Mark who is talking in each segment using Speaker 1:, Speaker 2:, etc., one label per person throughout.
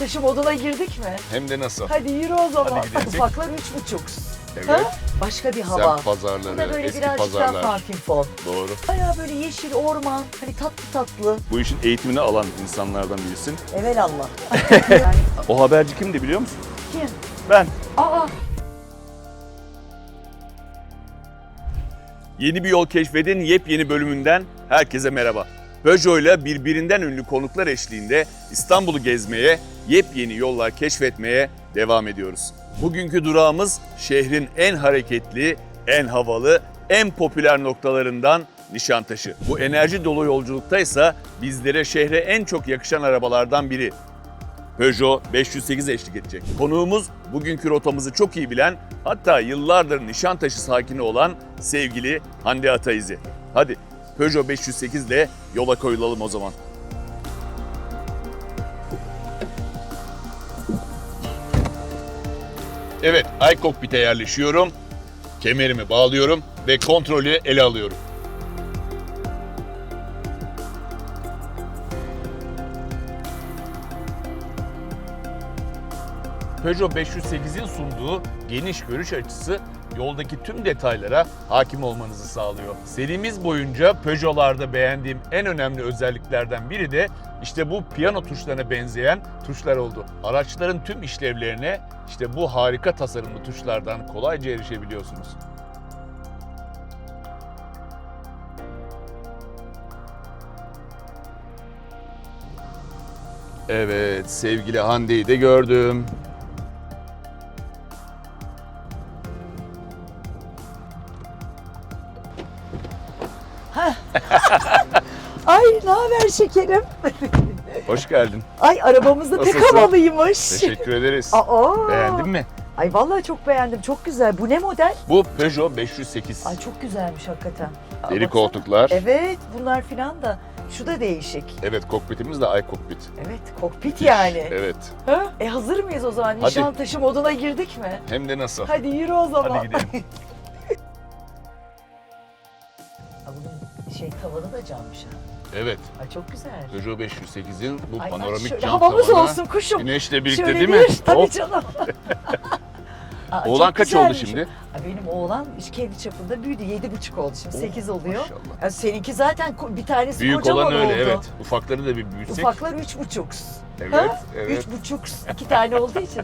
Speaker 1: Nişantaşı moduna girdik mi?
Speaker 2: Hem de nasıl?
Speaker 1: Hadi yürü o zaman.
Speaker 2: Hadi gidelim.
Speaker 1: Ufaklar üç buçuk.
Speaker 2: Evet.
Speaker 1: Ha? Başka bir hava.
Speaker 2: Semt pazarları,
Speaker 1: Bu da böyle
Speaker 2: eski
Speaker 1: birazcık daha
Speaker 2: pazarlar.
Speaker 1: farklı fon.
Speaker 2: Doğru.
Speaker 1: Baya böyle yeşil orman, hani tatlı tatlı.
Speaker 2: Bu işin eğitimini alan insanlardan birisin.
Speaker 1: Evelallah. yani
Speaker 2: O haberci kimdi biliyor musun?
Speaker 1: kim?
Speaker 2: Ben.
Speaker 1: Aa
Speaker 2: Yeni bir yol keşfedin yepyeni bölümünden herkese merhaba. Peugeot ile birbirinden ünlü konuklar eşliğinde İstanbul'u gezmeye, yepyeni yollar keşfetmeye devam ediyoruz. Bugünkü durağımız şehrin en hareketli, en havalı, en popüler noktalarından Nişantaşı. Bu enerji dolu yolculukta ise bizlere şehre en çok yakışan arabalardan biri. Peugeot 508 eşlik edecek. Konuğumuz bugünkü rotamızı çok iyi bilen, hatta yıllardır Nişantaşı sakini olan sevgili Hande Ataizi. Hadi Peugeot 508 ile yola koyulalım o zaman. Evet, iCockpit'e yerleşiyorum. Kemerimi bağlıyorum ve kontrolü ele alıyorum. Peugeot 508'in sunduğu geniş görüş açısı yoldaki tüm detaylara hakim olmanızı sağlıyor. Serimiz boyunca Peugeot'larda beğendiğim en önemli özelliklerden biri de işte bu piyano tuşlarına benzeyen tuşlar oldu. Araçların tüm işlevlerine işte bu harika tasarımlı tuşlardan kolayca erişebiliyorsunuz. Evet, sevgili Hande'yi de gördüm.
Speaker 1: Ne haber şekerim?
Speaker 2: Hoş geldin.
Speaker 1: Ay arabamız da pek
Speaker 2: Nasılsın?
Speaker 1: havalıymış.
Speaker 2: Teşekkür ederiz.
Speaker 1: Aa.
Speaker 2: Beğendin mi?
Speaker 1: Ay vallahi çok beğendim. Çok güzel. Bu ne model?
Speaker 2: Bu Peugeot 508.
Speaker 1: Ay çok güzelmiş hakikaten. Aa,
Speaker 2: Deri
Speaker 1: baksana.
Speaker 2: koltuklar. Evet.
Speaker 1: Evet bunlar filan da. Şu da değişik.
Speaker 2: kokpitimiz de iCockpit.
Speaker 1: Evet kokpit yani.
Speaker 2: Evet.
Speaker 1: Ha? E hazır mıyız o zaman?
Speaker 2: Hadi.
Speaker 1: Nişantaşı moduna girdik mi?
Speaker 2: Hem de nasıl?
Speaker 1: Hadi yürü o zaman.
Speaker 2: Hadi gidelim.
Speaker 1: Ha, bunun şey tavanı da cammış ha.
Speaker 2: Evet.
Speaker 1: Ay çok güzel.
Speaker 2: Peugeot 508'in bu
Speaker 1: Ay,
Speaker 2: panoramik
Speaker 1: şöyle
Speaker 2: cam
Speaker 1: havamız
Speaker 2: tavanı
Speaker 1: olsun kuşum.
Speaker 2: Güneşle birlikte
Speaker 1: Şöyle
Speaker 2: değil
Speaker 1: bir,
Speaker 2: mi?
Speaker 1: Tabii
Speaker 2: Hop.
Speaker 1: canım. Aa,
Speaker 2: Oğlan
Speaker 1: çok
Speaker 2: kaç oldu
Speaker 1: güzelmiş.
Speaker 2: şimdi?
Speaker 1: Ay, Benim oğlan kendi çapında büyüdü. Yedi buçuk oldu şimdi.
Speaker 2: Oh,
Speaker 1: Sekiz oluyor.
Speaker 2: Maşallah.
Speaker 1: Ya seninki zaten ko- bir tanesi
Speaker 2: Büyük
Speaker 1: kocaman
Speaker 2: olan öyle
Speaker 1: oldu.
Speaker 2: evet. Ufakları da bir büyütsek.
Speaker 1: Ufaklar üç buçuk.
Speaker 2: Evet,
Speaker 1: Ha?
Speaker 2: evet.
Speaker 1: Üç buçuk, iki tane olduğu için.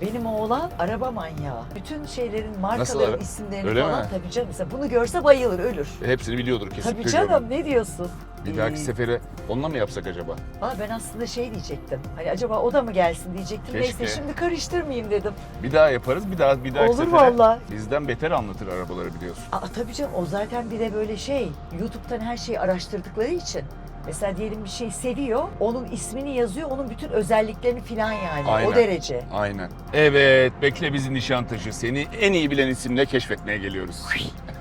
Speaker 1: Benim oğlan araba manyağı. Bütün şeylerin, markaların
Speaker 2: ara-
Speaker 1: isimlerini
Speaker 2: Öyle
Speaker 1: falan
Speaker 2: mi?
Speaker 1: tabii canım. Mesela bunu görse bayılır, ölür.
Speaker 2: Hepsini biliyordur kesin
Speaker 1: Tabii
Speaker 2: Peugeot'un.
Speaker 1: canım ne diyorsun?
Speaker 2: Bir dahaki
Speaker 1: Ee,
Speaker 2: sefere onunla mı yapsak acaba?
Speaker 1: Valla ben aslında şey diyecektim. Hani acaba o da mı gelsin diyecektim.
Speaker 2: Keşke.
Speaker 1: Neyse şimdi karıştırmayayım dedim.
Speaker 2: Bir daha yaparız. Bir daha bir dahaki
Speaker 1: Olur
Speaker 2: sefere.
Speaker 1: valla.
Speaker 2: Bizden beter anlatır arabaları biliyorsun.
Speaker 1: Aa tabii canım o zaten bir de böyle şey YouTube'dan her şeyi araştırdıkları için. Mesela diyelim bir şey seviyor, onun ismini yazıyor, onun bütün özelliklerini filan yani.
Speaker 2: Aynen.
Speaker 1: O derece.
Speaker 2: Aynen. Evet, bekle bizi Nişantaşı. Seni en iyi bilen isimle keşfetmeye geliyoruz.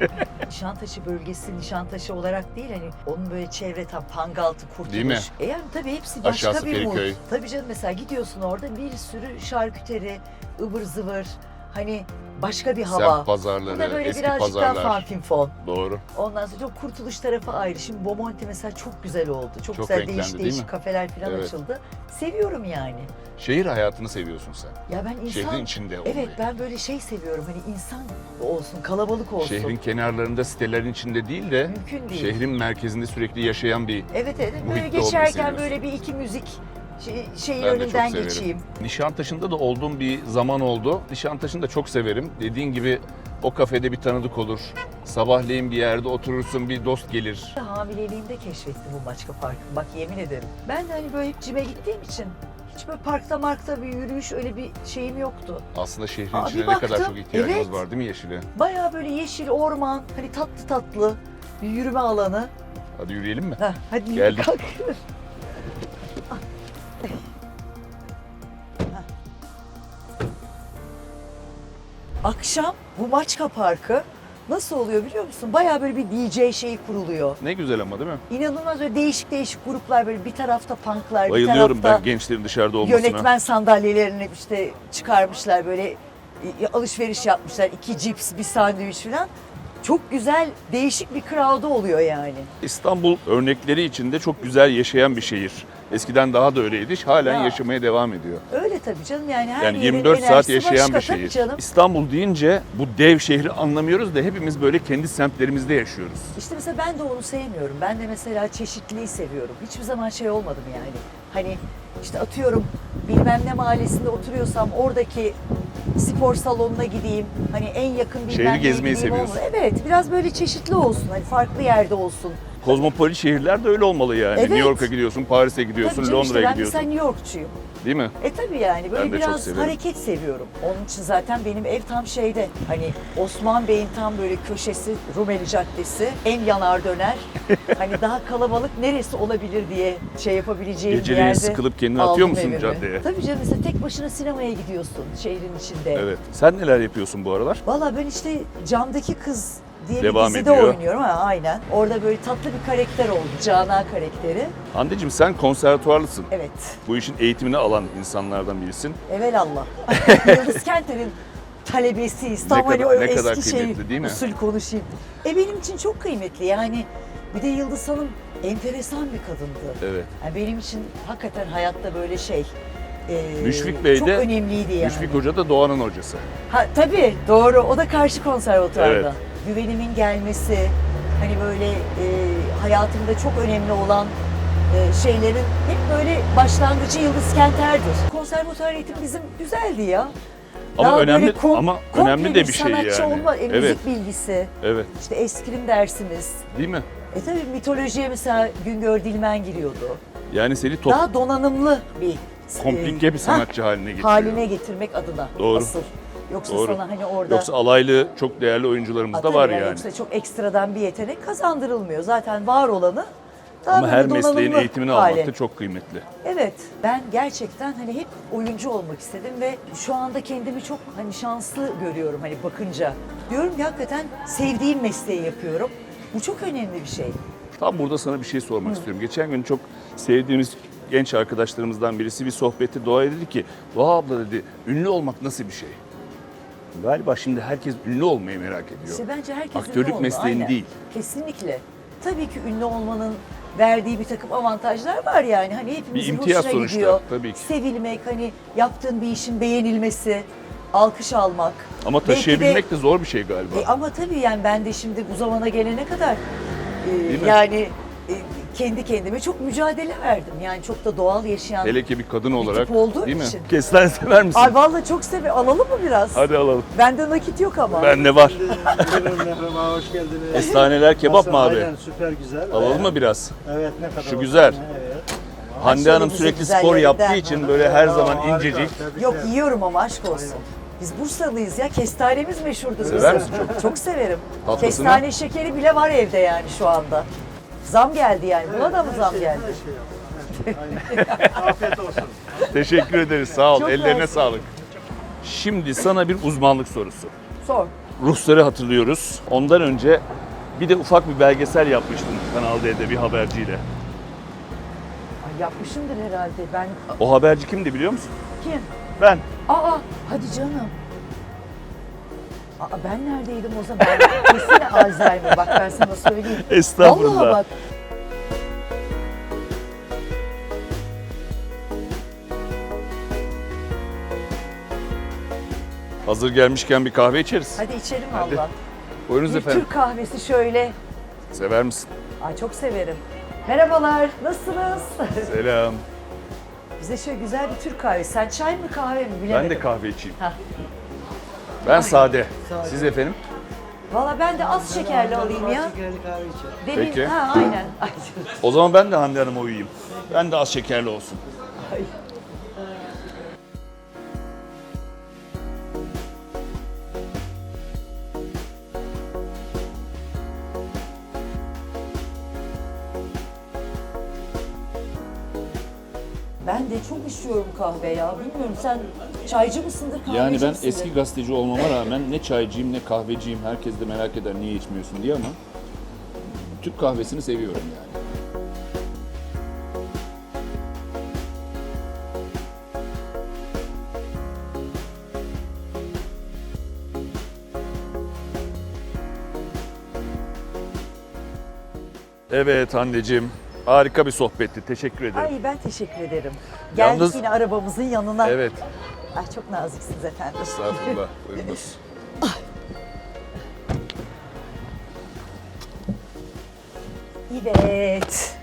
Speaker 1: Nişantaşı bölgesi Nişantaşı olarak değil hani onun böyle çevre tam Pangaltı, Kurtuluş.
Speaker 2: Değil mi?
Speaker 1: E yani tabii hepsi başka
Speaker 2: Aşağısı
Speaker 1: bir.
Speaker 2: Feriköy.
Speaker 1: Tabii canım mesela gidiyorsun orada bir sürü şarküteri, ıvır zıvır hani başka bir hava.
Speaker 2: Semt pazarları,
Speaker 1: Bu da böyle
Speaker 2: eski
Speaker 1: birazcık daha
Speaker 2: pazarlar.
Speaker 1: farklı fon.
Speaker 2: Doğru.
Speaker 1: Ondan sonra çok kurtuluş tarafı ayrı. Şimdi Bomonti mesela çok güzel oldu. Çok,
Speaker 2: Çok
Speaker 1: güzel
Speaker 2: renklendi,
Speaker 1: değişik
Speaker 2: değil
Speaker 1: değişik
Speaker 2: mi?
Speaker 1: kafeler falan
Speaker 2: Evet.
Speaker 1: açıldı. Seviyorum yani.
Speaker 2: Şehir hayatını seviyorsun sen.
Speaker 1: Ya ben insan...
Speaker 2: Şehrin içinde olmayı.
Speaker 1: Evet ben böyle şey seviyorum. Hani insan olsun, kalabalık olsun.
Speaker 2: Şehrin kenarlarında, sitelerin içinde değil de
Speaker 1: Mümkün değil.
Speaker 2: şehrin merkezinde sürekli yaşayan bir
Speaker 1: Evet evet. Böyle
Speaker 2: Muhitte olmayı
Speaker 1: geçerken
Speaker 2: seviyorsun.
Speaker 1: böyle bir iki müzik şey, şeyin
Speaker 2: Ben de çok
Speaker 1: önünden
Speaker 2: severim.
Speaker 1: geçeyim.
Speaker 2: Nişantaşı'nda da olduğum bir zaman oldu. Nişantaşı'nı da çok severim. Dediğin gibi o kafede bir tanıdık olur. Sabahleyin bir yerde oturursun, bir dost gelir.
Speaker 1: Hamileliğimde keşfettim bu Maçka Parkı. Bak yemin ederim. Ben de hani böyle hep cime gittiğim için hiç böyle parkta markta bir yürüyüş öyle bir şeyim yoktu.
Speaker 2: Aslında şehrin
Speaker 1: Aa,
Speaker 2: içine ne kadar çok ihtiyacımız
Speaker 1: evet.
Speaker 2: var değil mi yeşile?
Speaker 1: Baya böyle yeşil orman, hani tatlı tatlı bir yürüme alanı.
Speaker 2: Hadi yürüyelim mi?
Speaker 1: Heh, hadi
Speaker 2: Geldik.
Speaker 1: kalk. Akşam bu Maçka Parkı nasıl oluyor biliyor musun? Baya böyle bir DJ şeyi kuruluyor.
Speaker 2: Ne güzel ama değil mi?
Speaker 1: İnanılmaz böyle değişik değişik gruplar böyle bir tarafta punklar, bir
Speaker 2: Bayılıyorum
Speaker 1: tarafta
Speaker 2: ben gençlerin dışarıda olmasına.
Speaker 1: yönetmen sandalyelerini işte çıkarmışlar böyle alışveriş yapmışlar. iki cips, bir sandviç falan. çok güzel değişik bir crowd'u oluyor yani.
Speaker 2: İstanbul örnekleri içinde çok güzel yaşayan bir şehir. Eskiden daha da öyleydi. Halen
Speaker 1: Ya.
Speaker 2: yaşamaya devam ediyor.
Speaker 1: Öyle tabii canım yani her
Speaker 2: Yani
Speaker 1: yerin
Speaker 2: 24 saat yaşayan bir şehir.
Speaker 1: Canım.
Speaker 2: İstanbul deyince bu dev şehri anlamıyoruz da hepimiz böyle kendi semtlerimizde yaşıyoruz.
Speaker 1: İşte mesela ben de onu sevmiyorum. Ben de mesela çeşitliliği seviyorum. Hiçbir zaman şey olmadım yani. Hani işte atıyorum bilmem ne mahallesinde oturuyorsam oradaki spor salonuna gideyim. Hani en yakın bilmem
Speaker 2: Şehri gezmeyi seviyorsun.
Speaker 1: olmalı. Evet biraz böyle çeşitli olsun. Hani farklı yerde olsun.
Speaker 2: Kozmopolit şehirler de öyle olmalı yani.
Speaker 1: Evet.
Speaker 2: New York'a gidiyorsun, Paris'e gidiyorsun,
Speaker 1: canım işte
Speaker 2: Londra'ya
Speaker 1: ben
Speaker 2: gidiyorsun.
Speaker 1: mesela New Yorkçuyum.
Speaker 2: Değil mi?
Speaker 1: E tabii yani böyle
Speaker 2: Ben de çok
Speaker 1: biraz
Speaker 2: severim.
Speaker 1: hareket seviyorum. Onun için zaten benim ev tam şeyde. Hani Osman Bey'in tam böyle köşesi Rumeli Caddesi. En yanar döner. hani daha kalabalık neresi olabilir diye şey yapabileceğim bir
Speaker 2: Geceleyin
Speaker 1: yerde.
Speaker 2: sıkılıp kendini
Speaker 1: aldım
Speaker 2: atıyor musun
Speaker 1: evimi.
Speaker 2: caddeye?
Speaker 1: Tabii canım mesela tek başına sinemaya gidiyorsun şehrin içinde.
Speaker 2: Evet. Sen neler yapıyorsun bu aralar?
Speaker 1: Valla ben işte Camdaki Kız diye
Speaker 2: Devam
Speaker 1: bir dizide
Speaker 2: ediyor.
Speaker 1: oynuyorum ha aynen. Orada böyle tatlı bir karakter oldu. Cana karakteri.
Speaker 2: Hande'cim sen konservatuarlısın.
Speaker 1: Evet.
Speaker 2: Bu işin eğitimini alan insanlardan birisin.
Speaker 1: Evelallah. Yıldız Kenter'in talebesiyiz. Tam
Speaker 2: Ne
Speaker 1: hani
Speaker 2: kadar-
Speaker 1: o
Speaker 2: ne kadar
Speaker 1: eski şey
Speaker 2: kıymetli değil mi?
Speaker 1: usul konuşayım. E benim için çok kıymetli. Yani bir de Yıldız Hanım enteresan bir kadındı.
Speaker 2: Evet.
Speaker 1: Yani benim için hakikaten hayatta böyle şey e,
Speaker 2: Müşfik Bey
Speaker 1: çok
Speaker 2: de-
Speaker 1: önemliydi yani.
Speaker 2: Müşfik Hoca da Doğan'ın hocası.
Speaker 1: Ha, tabii doğru. O da karşı konservatuarda.
Speaker 2: Evet.
Speaker 1: Güvenimin gelmesi, hani böyle e, hayatımda çok önemli olan e, şeylerin hep böyle başlangıcı Yıldız Kenter'dir. Konservatuar eğitim bizim güzeldi ya.
Speaker 2: Ama
Speaker 1: Daha
Speaker 2: önemli-
Speaker 1: kom-
Speaker 2: ama önemli de bir şey yani.
Speaker 1: olma, e,
Speaker 2: Evet.
Speaker 1: müzik bilgisi,
Speaker 2: Evet.
Speaker 1: işte eskrim dersimiz.
Speaker 2: Değil mi?
Speaker 1: E tabii mitolojiye mesela Güngör Dilmen giriyordu.
Speaker 2: Yani seni top,
Speaker 1: Daha donanımlı bir
Speaker 2: komplike bir sanatçı haline getiriyor.
Speaker 1: haline getirmek adına
Speaker 2: Doğru.
Speaker 1: asıl. Yoksa
Speaker 2: Doğru.
Speaker 1: sana hani orada
Speaker 2: Yoksa alaylı çok değerli oyuncularımız da var
Speaker 1: yani. Yoksa çok ekstradan bir yetenek kazandırılmıyor. Zaten var olanı daha
Speaker 2: Ama her mesleğin eğitimini
Speaker 1: hale.
Speaker 2: almak da çok kıymetli.
Speaker 1: Evet, ben gerçekten hani hep oyuncu olmak istedim ve şu anda kendimi çok hani şanslı görüyorum hani bakınca. Diyorum ki hakikaten sevdiğim mesleği yapıyorum. Bu çok önemli bir şey.
Speaker 2: Tam burada sana bir şey sormak istiyorum. Geçen gün çok sevdiğimiz genç arkadaşlarımızdan birisi bir sohbette Doğa dedi ki, Doğa abla dedi, ünlü olmak nasıl bir şey? Galiba şimdi herkes ünlü olmayı merak ediyor.
Speaker 1: İşte bence herkes ünlü
Speaker 2: Aktörlük
Speaker 1: olmalı,
Speaker 2: mesleğin
Speaker 1: aynen.
Speaker 2: değil.
Speaker 1: Kesinlikle. Tabii ki ünlü olmanın verdiği bir takım avantajlar var yani. Hani hepimizin
Speaker 2: Bir imtiyaz
Speaker 1: hoşuna
Speaker 2: sonuçta,
Speaker 1: gidiyor.
Speaker 2: tabii ki.
Speaker 1: Sevilmek, hani yaptığın bir işin beğenilmesi, alkış almak.
Speaker 2: Ama
Speaker 1: Belki de-
Speaker 2: taşıyabilmek de zor bir şey galiba.
Speaker 1: E, ama tabii yani ben de şimdi bu zamana gelene kadar e,
Speaker 2: Değil mi?
Speaker 1: yani kendi kendime çok mücadele verdim. Yani çok da doğal yaşayan.
Speaker 2: Hele ki bir kadın olarak.
Speaker 1: tip olduğum
Speaker 2: değil mi?
Speaker 1: için.
Speaker 2: Kestane sever misin?
Speaker 1: Ay vallahi çok seviyorum. Alalım mı biraz?
Speaker 2: Hadi alalım.
Speaker 1: Bende nakit yok ama.
Speaker 2: Bende var.
Speaker 3: Buyurun merhaba, hoş geldiniz.
Speaker 2: Kestaneler kebap mı abi?
Speaker 3: Aynen, süper güzel.
Speaker 2: Alalım mı biraz?
Speaker 3: Evet, ne kadar
Speaker 2: Şu güzel.
Speaker 3: Evet.
Speaker 2: Hande Hanım sürekli
Speaker 1: güzel
Speaker 2: spor
Speaker 1: yerinden.
Speaker 2: yaptığı için böyle her zaman
Speaker 3: Harika,
Speaker 2: incecik.
Speaker 1: Yok yiyorum ama aşk olsun. Biz Bursalıyız ya. Kestanemiz meşhurdur
Speaker 2: Sever
Speaker 1: bizim.
Speaker 2: misin
Speaker 1: çok? severim.
Speaker 2: Tatlısını?
Speaker 1: Kestane şekeri bile var evde yani şu anda. Zam geldi yani. Buna da mı zam geldi?
Speaker 3: Her şey. Aynen. Afiyet olsun.
Speaker 2: Teşekkür ederiz. Sağ ol.
Speaker 1: Çok
Speaker 2: Ellerine
Speaker 1: mersi.
Speaker 2: sağlık. Şimdi sana bir uzmanlık sorusu.
Speaker 1: Sor.
Speaker 2: Ruhsar'ı hatırlıyoruz. Ondan önce bir de ufak bir belgesel yapmıştım Kanal D'de bir haberciyle.
Speaker 1: Ay yapmışımdır herhalde. Ben
Speaker 2: O haberci kimdi biliyor musun?
Speaker 1: kim?
Speaker 2: Ben.
Speaker 1: Aa hadi canım. Aa ben neredeydim o zaman? Kesin Alzheimer. Bak ben sana söyleyeyim.
Speaker 2: Estağfurullah.
Speaker 1: Vallahi bak.
Speaker 2: Hazır gelmişken bir kahve içeriz.
Speaker 1: Hadi içelim
Speaker 2: Hadi.
Speaker 1: valla.
Speaker 2: Buyurunuz
Speaker 1: Bir
Speaker 2: efendim.
Speaker 1: Türk kahvesi şöyle.
Speaker 2: Sever misin?
Speaker 1: Ay çok severim. Merhabalar, nasılsınız?
Speaker 2: Selam.
Speaker 1: Bize şöyle güzel bir Türk kahvesi. Sen çay mı kahve mi bilemedim.
Speaker 2: Ben de kahve içeyim.
Speaker 1: Hah.
Speaker 2: Ben sade. Siz efendim?
Speaker 1: Valla ben de az şekerli alayım ya.
Speaker 3: Şekerli kahve
Speaker 2: Peki.
Speaker 1: ha aynen. Ay,
Speaker 2: O zaman ben de Hande Hanım'a uyuyayım. Ben de az şekerli olsun.
Speaker 1: ay. Ben de çok içiyorum kahve ya. Bilmiyorum sen çaycı mısındır kahveci
Speaker 2: Yani ben
Speaker 1: misindir?
Speaker 2: eski gazeteci olmama rağmen ne çaycıyım ne kahveciyim. Herkes de merak eder niye içmiyorsun diye ama Türk kahvesini seviyorum yani. Evet anneciğim. Harika bir sohbetti. Teşekkür ederim.
Speaker 1: Ay ben teşekkür ederim. Geldik
Speaker 2: Yalnız-
Speaker 1: yine arabamızın yanına.
Speaker 2: Evet.
Speaker 1: Ay çok naziksiniz efendim.
Speaker 2: Estağfurullah. Buyurunuz.
Speaker 1: Evet.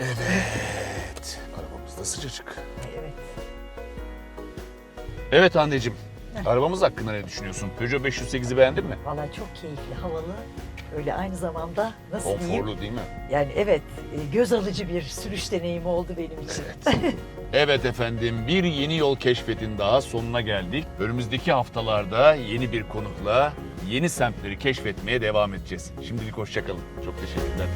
Speaker 2: Evet. Arabamız da sıcacık.
Speaker 1: Evet.
Speaker 2: Evet anneciğim. Arabamız hakkında ne düşünüyorsun? Peugeot 508'i beğendin mi?
Speaker 1: Vallahi çok keyifli, havalı. Öyle aynı zamanda nasıl diyeyim?
Speaker 2: Konforlu değil mi?
Speaker 1: Yani evet, e, göz alıcı bir sürüş deneyimi oldu benim için.
Speaker 2: Evet efendim bir yeni yol keşfetin daha sonuna geldik. Önümüzdeki haftalarda yeni bir konukla yeni semtleri keşfetmeye devam edeceğiz. Şimdilik hoşçakalın. Çok teşekkürler.